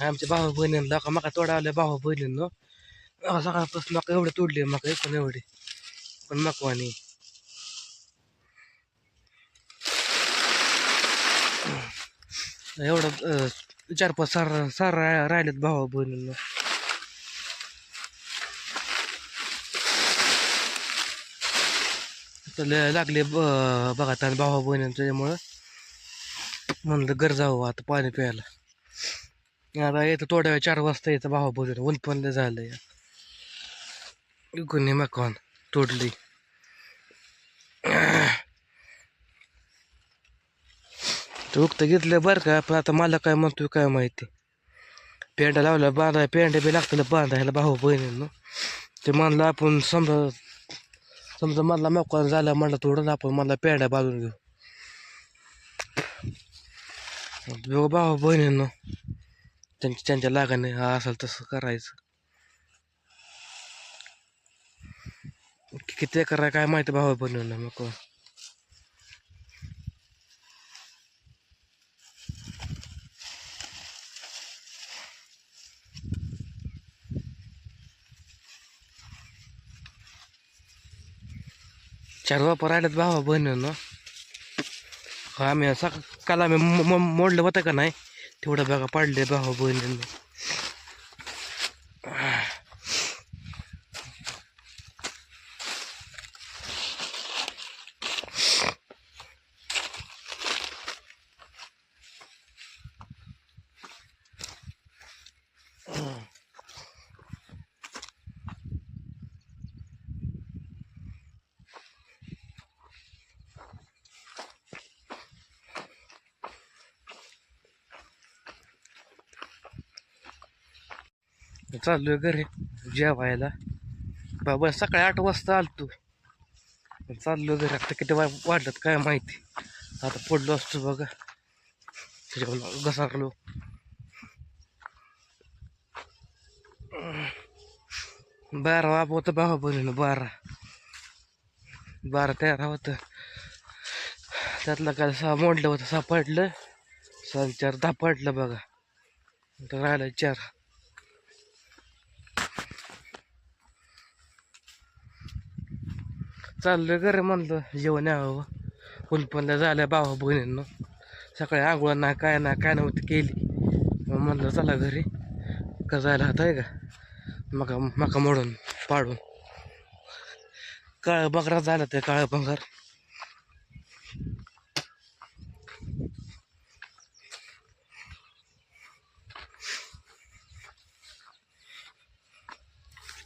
आमच्या भाऊ बहिणींना का मका तोडा आल्या भाऊ बहिणींनो. सकाळपासून मका एवढे तोडले मका पण एवढे. पण मकवानी एवढं चार पाच सार सार राहिलेत भाऊ बहिणींना. लागले ब- बघा त्या भावा बहिणींच्यामुळं त्याच्यामुळं म्हणलं गरजा जावं आता पाणी प्यायला. आता येतं थोड्या वेळ चार वाजता येतं भाऊ बहिणी ऊन पण लय झालं या गुन्हे मकान तोडली. ते घेतलं बरं का पण आता मला काय म्हणतोय काय माहिती. पेंडा लावला बांधाय पेंडा बी लागतं बांधायला भाऊ बहिणींनो. ते म्हणलं आपण समजा समजा मला मोकळा झाला म्हणलं थोडं आपण मला पेंडा बांधून घेऊ. भाऊ बहिणींनो. त्यांच्या त्यांच्या लागाने हा असेल तसं करायचं. किती एकर आहे काय माहिती भाऊ ना मग चार वापर राहिलेत भावा बहिणीनं आम्ही सक काल आम्ही मोडलं होतं का नाही? तेवढा बघा पाडले भावा बहिणींना. चाललोय घरी जेवायला. बाबा सकाळी आठ वाजता आलतो. चाललो घरी. आता किती वा वाढलं काय माहिती. आता पडलो असतो बघा. त्याच्याकडून घसारलो. बारा वाप होतं भावा बहिणीनं बारा. बारा तेरा होतं. त्यातलं काय सहा मोडलं होतं सहा पडलं. सहा चार दहा पडलं बघा. तर राहिलं चार. चाललं घरी म्हणलं जेवण यावं. फुलपणला पण झालं भावा बहिणींना. सकाळी आंघोळ ना काय ना काय नव्हती केली. मग म्हणलं चला घरी. का जायला हात आहे का? मका मका मोडून पाडून. काळ बकरा झाला ते काळ बंगार.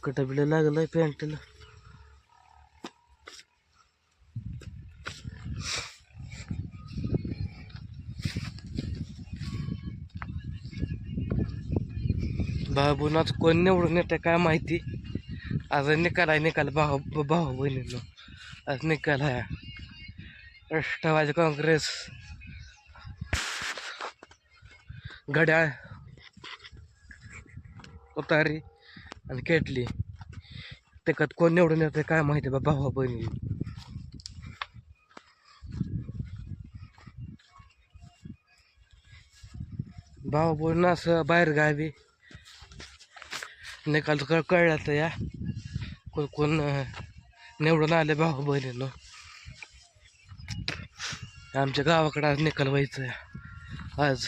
कटबिलं लागलं लागलंय पॅन्टला बाबूनाच कोण निवडून येतं काय माहिती? आज निकाल आहे निकाल भाऊ भाऊ बहिणींनो. आज निकाल आहे. राष्ट्रवादी काँग्रेस. घड्याळ. उतारी आणि केटली. त्याच्यात कोण निवडून येतं काय माहिती बा भाऊ बहिणी भाऊ बहिणी असं बाहेर गावी निकाल तर कळला तर या. कोण कोण निवडून आले भाऊ बहिणीनं. आमच्या गावाकडे आज निकाल व्हायचं आहे आज.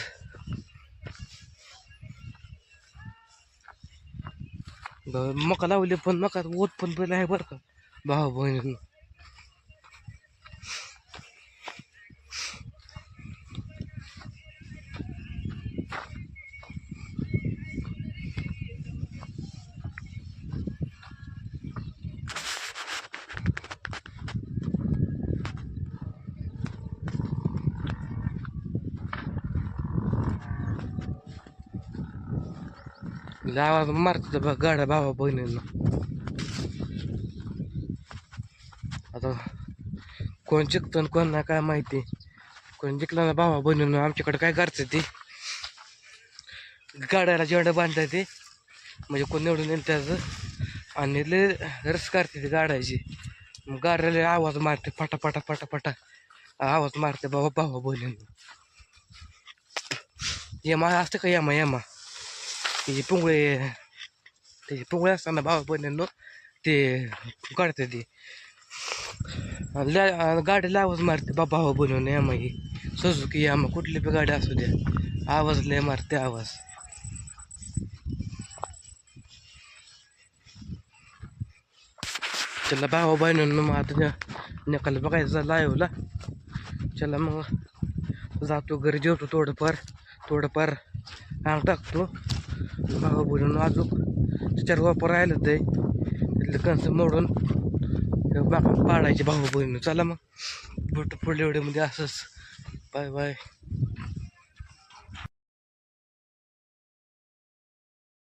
मका लावली पण मका ओत पण पहिलं आहे बरं का भाऊ बहिणीनं. जावा मारतो मारतात गाड्या भावा बहिणींना. आता कोण जिंकतं आणि कोण नाही काय माहिती. कोण जिंकलं ना भावा बहिणींना आमच्याकडे काय करते ती? गाड्याला जेवढं बांधतात ते म्हणजे कोण निवडून येईल त्याचं. आणि लय रस करते ते गाड्याची. मग गाड्याला आवाज मारते फटाफटा फटाफटा आवाज मारते बाबा भावा बहिणींना. यमा असतं का यमा यमा त्याची पुंगळे त्याची पुंगळे असताना भावा बहिणींनो ते काढते ती आणि ल्या- आणि गाडी आवाज मारते बाबा भावा बनवून यामा सुजुकी सुझुकी यामा कुठली बी गाडी असू द्या आवाज लय मारते आवाज चला भाऊ बहिणींनो मग आता न- निकाल बघायचा लाईव्हला चला मग जातो घरी जेवतो थोडंफार थोडंफार अंग टाकतो भाऊ बोलून अजून चार वापर राहिलं ते. तिथलं कंस मोडून हे पाडायचे भाऊ बहिणी चला मग. भेटू पुढल्या व्हिडिओमध्ये असंच. Bye bye.